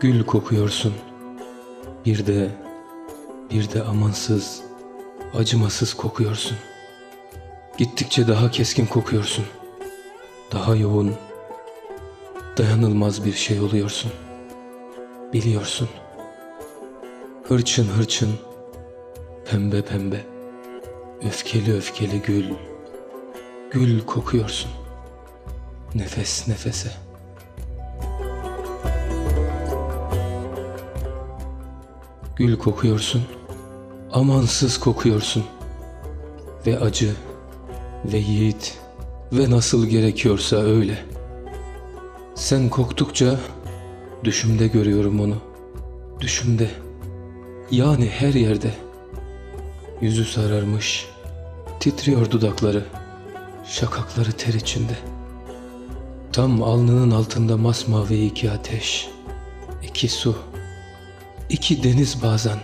Gül kokuyorsun. Bir de, bir de amansız, acımasız kokuyorsun. Gittikçe daha keskin kokuyorsun. Daha yoğun, dayanılmaz bir şey oluyorsun. Biliyorsun. Hırçın hırçın, pembe pembe, öfkeli öfkeli gül. Gül kokuyorsun. Nefes nefese. Gül kokuyorsun. Amansız kokuyorsun. Ve acı ve yiğit ve nasıl gerekiyorsa öyle. Sen koktukça düşümde görüyorum onu. Düşümde. Yani her yerde. Yüzü sararmış. Titriyor dudakları. Şakakları ter içinde. Tam alnının altında masmavi iki ateş. iki su. İki deniz bazen.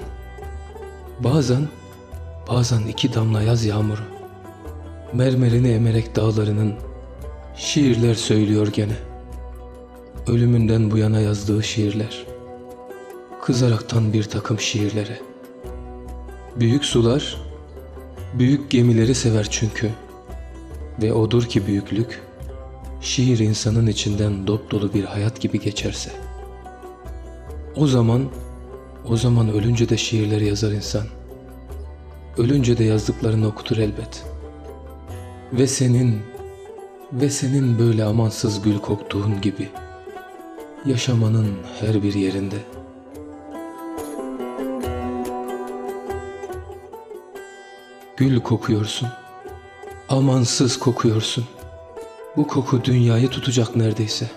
Bazen, bazen iki damla yaz yağmuru. Mermerini emerek dağlarının şiirler söylüyor gene. Ölümünden bu yana yazdığı şiirler. Kızaraktan bir takım şiirlere. Büyük sular, büyük gemileri sever çünkü. Ve odur ki büyüklük, şiir insanın içinden dop dolu bir hayat gibi geçerse. O zaman, o zaman ölünce de şiirleri yazar insan. Ölünce de yazdıklarını okutur elbet. Ve senin, ve senin böyle amansız gül koktuğun gibi, yaşamanın her bir yerinde. Gül kokuyorsun, amansız kokuyorsun. Bu koku dünyayı tutacak neredeyse.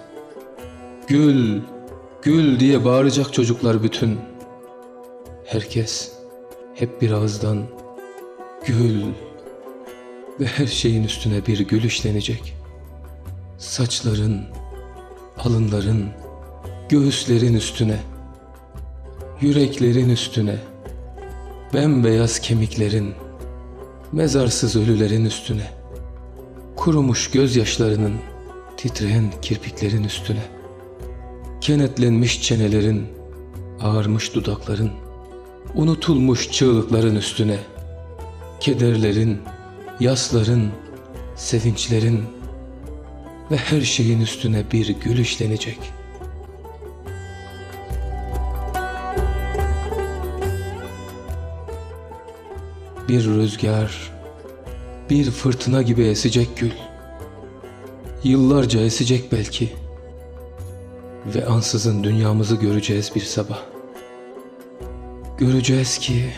Gül, gül diye bağıracak çocuklar bütün. Herkes hep bir ağızdan gül ve her şeyin üstüne bir gül işlenecek. Saçların, alınların, göğüslerin üstüne, yüreklerin üstüne, bembeyaz kemiklerin, mezarsız ölülerin üstüne, kurumuş gözyaşlarının, titreyen kirpiklerin üstüne, kenetlenmiş çenelerin, ağarmış dudakların, unutulmuş çığlıkların üstüne, kederlerin, yasların, sevinçlerin ve her şeyin üstüne bir gül işlenecek. Bir rüzgar, bir fırtına gibi esecek gül. Yıllarca esecek belki. Ve ansızın dünyamızı göreceğiz bir sabah. Göreceğiz ki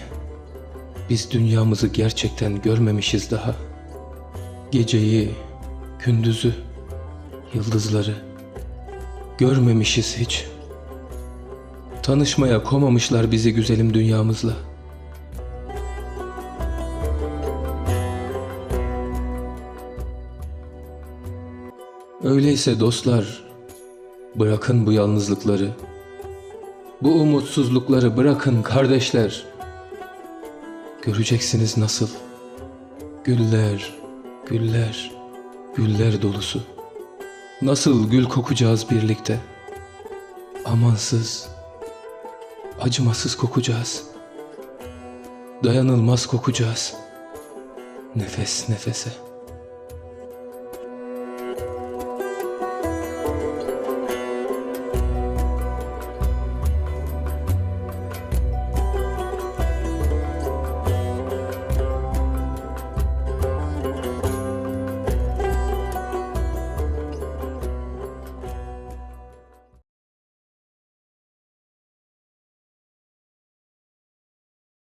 biz dünyamızı gerçekten görmemişiz daha. Geceyi, gündüzü, yıldızları görmemişiz hiç. Tanışmaya komamışlar bizi güzelim dünyamızla. Öyleyse dostlar, bırakın bu yalnızlıkları. Bu umutsuzlukları bırakın kardeşler. Göreceksiniz nasıl. Güller, güller, güller dolusu. Nasıl gül kokacağız birlikte. Amansız, acımasız kokacağız. Dayanılmaz kokacağız. Nefes nefese.